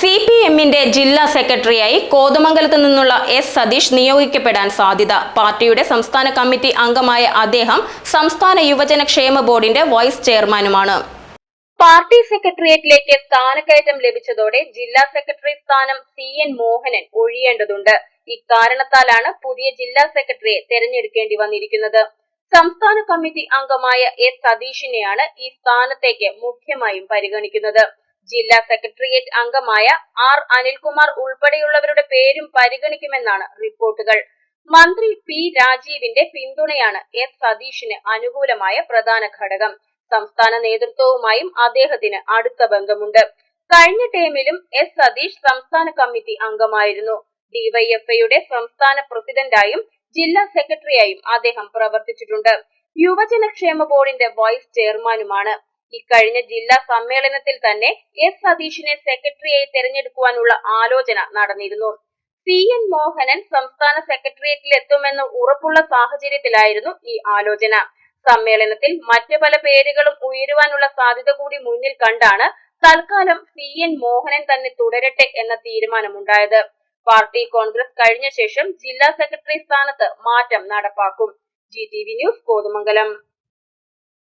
C P എമ്മിന്റെ ജില്ലാ സെക്രട്ടറിയായി കോതമംഗലത്ത് നിന്നുള്ള എസ് സതീഷ് നിയോഗിക്കപ്പെടാൻ സാധ്യത. പാർട്ടിയുടെ സംസ്ഥാന കമ്മിറ്റി അംഗമായ അദ്ദേഹം സംസ്ഥാന യുവജന ക്ഷേമ ബോർഡിന്റെ വൈസ് ചെയർമാനുമാണ്. പാർട്ടി സെക്രട്ടേറിയറ്റിലേക്ക് സ്ഥാനക്കയറ്റം ലഭിച്ചതോടെ ജില്ലാ സെക്രട്ടറി സ്ഥാനം സി എൻ മോഹനൻ ഒഴിയേണ്ടതുണ്ട്. ഇക്കാരണത്താലാണ് പുതിയ ജില്ലാ സെക്രട്ടറിയെ തെരഞ്ഞെടുക്കേണ്ടി വന്നിരിക്കുന്നത്. സംസ്ഥാന കമ്മിറ്റി അംഗമായ എസ് സതീഷിനെയാണ് ഈ സ്ഥാനത്തേക്ക് മുഖ്യമായും പരിഗണിക്കുന്നത്. ജില്ലാ സെക്രട്ടേറിയറ്റ് അംഗമായ ആർ അനിൽകുമാർ ഉൾപ്പെടെയുള്ളവരുടെ പേരും പരിഗണിക്കുമെന്നാണ് റിപ്പോർട്ടുകൾ. മന്ത്രി പി രാജീവിന്റെ പിന്തുണയാണ് എസ് സതീഷിന് അനുകൂലമായ പ്രധാന ഘടകം. സംസ്ഥാന നേതൃത്വവുമായും അദ്ദേഹത്തിന് അടുത്ത ബന്ധമുണ്ട്. കഴിഞ്ഞ ടേമിലും എസ് സതീഷ് സംസ്ഥാന കമ്മിറ്റി അംഗമായിരുന്നു. ഡിവൈഎഫ്ഐയുടെ സംസ്ഥാന പ്രസിഡന്റായും ജില്ലാ സെക്രട്ടറിയായും അദ്ദേഹം പ്രവർത്തിച്ചിട്ടുണ്ട്. യുവജനക്ഷേമ ബോർഡിന്റെ വൈസ് ചെയർമാനുമാണ്. ഇക്കഴിഞ്ഞ ജില്ലാ സമ്മേളനത്തിൽ തന്നെ എസ് സതീഷിനെ സെക്രട്ടറിയായി തെരഞ്ഞെടുക്കുവാനുള്ള ആലോചന നടന്നിരുന്നു. സി എൻ മോഹനൻ സംസ്ഥാന സെക്രട്ടേറിയറ്റിൽ എത്തുമെന്ന് ഉറപ്പുള്ള സാഹചര്യത്തിലായിരുന്നു ഈ ആലോചന. സമ്മേളനത്തിൽ മറ്റു പല പേരുകളും ഉയരുവാനുള്ള സാധ്യത കൂടി മുന്നിൽ കണ്ടാണ് തൽക്കാലം സി എൻ മോഹനൻ തന്നെ തുടരട്ടെ എന്ന തീരുമാനമുണ്ടായത്. പാർട്ടി കോൺഗ്രസ് കഴിഞ്ഞ ശേഷം ജില്ലാ സെക്രട്ടറി സ്ഥാനത്ത് മാറ്റം നടപ്പാക്കും. G T V news Kothamangalam.